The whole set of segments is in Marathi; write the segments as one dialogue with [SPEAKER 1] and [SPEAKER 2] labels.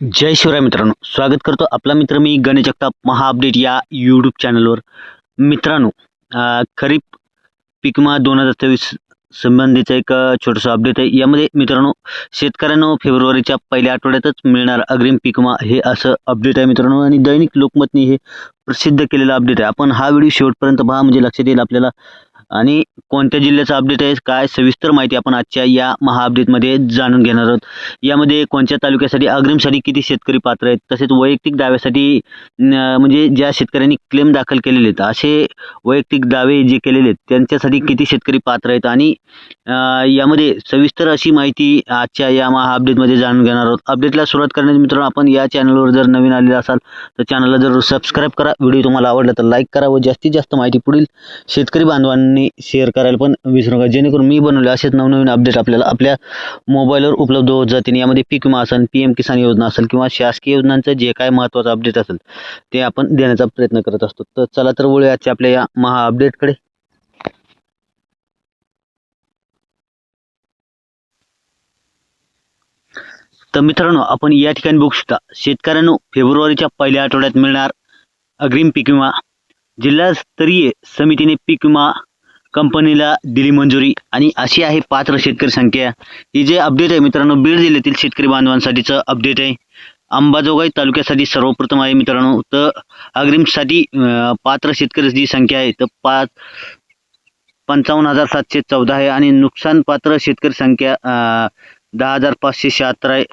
[SPEAKER 1] जय शिवराय मित्रांनो स्वागत करतो आपला मित्र मी गणेश जगताप महा अपडेट या यूट्यूब चॅनलवर मित्रांनो खरीप पिकमा दोन हजार तेवीस संबंधीचं एक छोटंसं अपडेट आहे. यामध्ये मित्रांनो शेतकऱ्यांना फेब्रुवारीच्या पहिल्या आठवड्यातच मिळणार अग्रिम पिकमा हे असं अपडेट आहे मित्रांनो. आणि दैनिक लोकमतनी हे प्रसिद्ध केलेलं अपडेट आहे. आपण हा व्हिडिओ शेवटपर्यंत पहा म्हणजे लक्षात येईल आपल्याला आणि कोणत्या जिल्ह्याचा अपडेट आहे काय सविस्तर माहिती आपण आजच्या या महा अपडेटमध्ये जाणून घेणार आहोत. यामध्ये कोणत्या तालुक्यासाठी अग्रिमसाठी किती शेतकरी पात्र आहेत तसेच वैयक्तिक दाव्यासाठी म्हणजे ज्या शेतकऱ्यांनी क्लेम दाखल केलेले आहेत असे वैयक्तिक दावे जे केलेले आहेत त्यांच्यासाठी किती शेतकरी पात्र आहेत आणि यामध्ये सविस्तर अशी माहिती आजच्या या महा अपडेटमध्ये जाणून घेणार आहोत. अपडेटला सुरुवात करण्याचे मित्रांनो आपण या चॅनलवर जर नवीन आलेले असाल तर चॅनलला जरूर सबस्क्राईब करा. व्हिडिओ तुम्हाला आवडला तर लाईक करा व जास्तीत जास्त माहिती पुढील शेतकरी बांधवांनी शेअर करायला पण विसरू नका. जेणेकरून मी बनवले असेच नवनवीन अपडेट आपल्याला आपल्या मोबाईलवर उपलब्ध होत जातील. यामध्ये पीक विमा असेल पी एम किसान योजना असेल किंवा शासकीय योजनांचं जे काय महत्त्वाचं अपडेट असेल ते आपण देण्याचा प्रयत्न करत असतो. तर चला तर वळूया आजच्या आपल्या या महा अपडेटकडे तर मित्रांनो आपण या ठिकाणी बघू शकता शेतकऱ्यांनो फेब्रुवारीच्या पहिल्या आठवड्यात मिळणार अग्रिम पीक विमा. जिल्हास्तरीय समितीने पीक विमा कंपनीला दिली मंजुरी. आणि अशी आहे पात्र शेतकरी संख्या. ही जे अपडेट आहे मित्रांनो बीड जिल्ह्यातील शेतकरी बांधवांसाठीचं अपडेट आहे. अंबाजोगाई तालुक्यासाठी सर्वप्रथम आहे मित्रांनो. तर अग्रिमसाठी पात्र शेतकरी जी संख्या आहे तर पाच पंचावन्न हजार सातशे चौदा आहे. आणि नुकसान पात्र शेतकरी संख्या दहा हजार पाचशे शहात्तर आहे.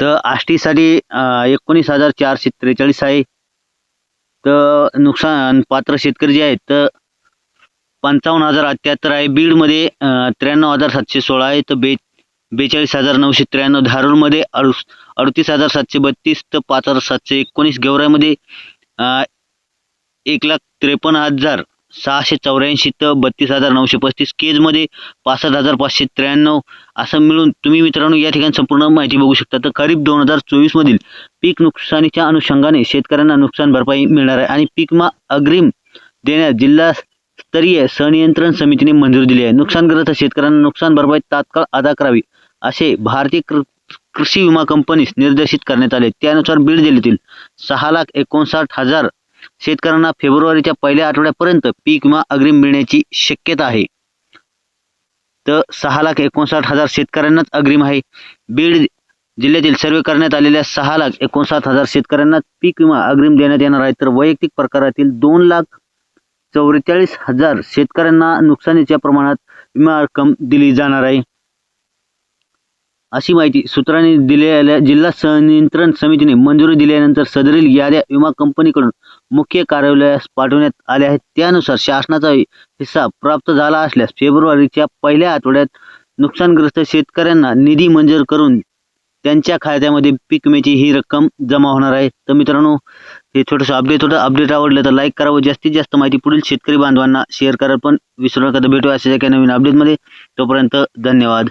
[SPEAKER 1] तर आष्टीसाठी एकोणीस हजार चारशे त्रेचाळीस आहे. तर नुकसान पात्र शेतकरी जे आहेत तर पंचावन्न हजार अठ्ठ्याहत्तर आहे. बीडमध्ये त्र्याण्णव हजार सातशे सोळा आहे. तर बे बेचाळीस हजार नऊशे त्र्याण्णव. धारूरमध्ये अडु अडतीस हजार सातशे बत्तीस. तर पाच हजार सातशे एकोणीस. गेवराईमध्ये एक लाख त्रेपन्न हजार. सहाशे चौऱ्याऐंशी तर बत्तीस हजार नऊशे पस्तीस केजमध्ये पासष्ट हजार पाचशे त्र्याण्णव. असं मिळून तुम्ही मित्रांनो या ठिकाणी संपूर्ण माहिती बघू शकता. तर खरीप दोन हजार चोवीसमधील पीक नुकसानीच्या अनुषंगाने शेतकऱ्यांना नुकसान भरपाई मिळणार आहे आणि पीकमा अग्रिम देण्यास जिल्हास्तरीय संनियंत्रण समितीने मंजुरी दिली आहे. नुकसानग्रस्त शेतकऱ्यांना नुकसान भरपाई तात्काळ अदा करावी असे भारतीय कृ कृषी विमा कंपनीस निर्देशित करण्यात आले. त्यानुसार बीड जिल्ह्यातील सहा लाख एकोणसाठ हजार शेतकऱ्यांना फेब्रुवारीच्या पहिल्या आठवड्यापर्यंत पीक विमा अग्रिम मिळण्याची शक्यता आहे. तर सहा लाख एकोणसाठ हजार शेतकऱ्यांनाच अग्रिम आहे. बीड जिल्ह्यातील सर्वे करण्यात आलेल्या सहा लाख एकोणसाठ हजार शेतकऱ्यांना पीक विमा अग्रिम देण्यात येणार आहे. तर वैयक्तिक प्रकारातील दोन लाख चौवेचाळीस हजार शेतकऱ्यांना नुकसानीच्या प्रमाणात विमा रक्कम दिली जाणार आहे. अशी माहिती सूत्रांनी दिलेल्या जिल्हा संनियंत्रण समितीने मंजुरी दिल्यानंतर सदरील याद्या विमा कंपनीकडून मुख्य कार्यालयास पाठवण्यात आल्या आहेत. त्यानुसार शासनाचा हिस्सा प्राप्त झाला असल्यास फेब्रुवारीच्या पहिल्या आठवड्यात नुकसानग्रस्त शेतकऱ्यांना निधी मंजूर करून त्यांच्या खात्यामध्ये पीक विम्याची ही रक्कम जमा होणार आहे. तर मित्रांनो हे छोटंसं अपडेट होतं. अपडेट आवडलं तर लाईक करावं जास्तीत जास्त माहिती पुढील शेतकरी बांधवांना शेअर करा. पण विसरू नका तर भेटू अशा एका नवीन अपडेटमध्ये तोपर्यंत धन्यवाद.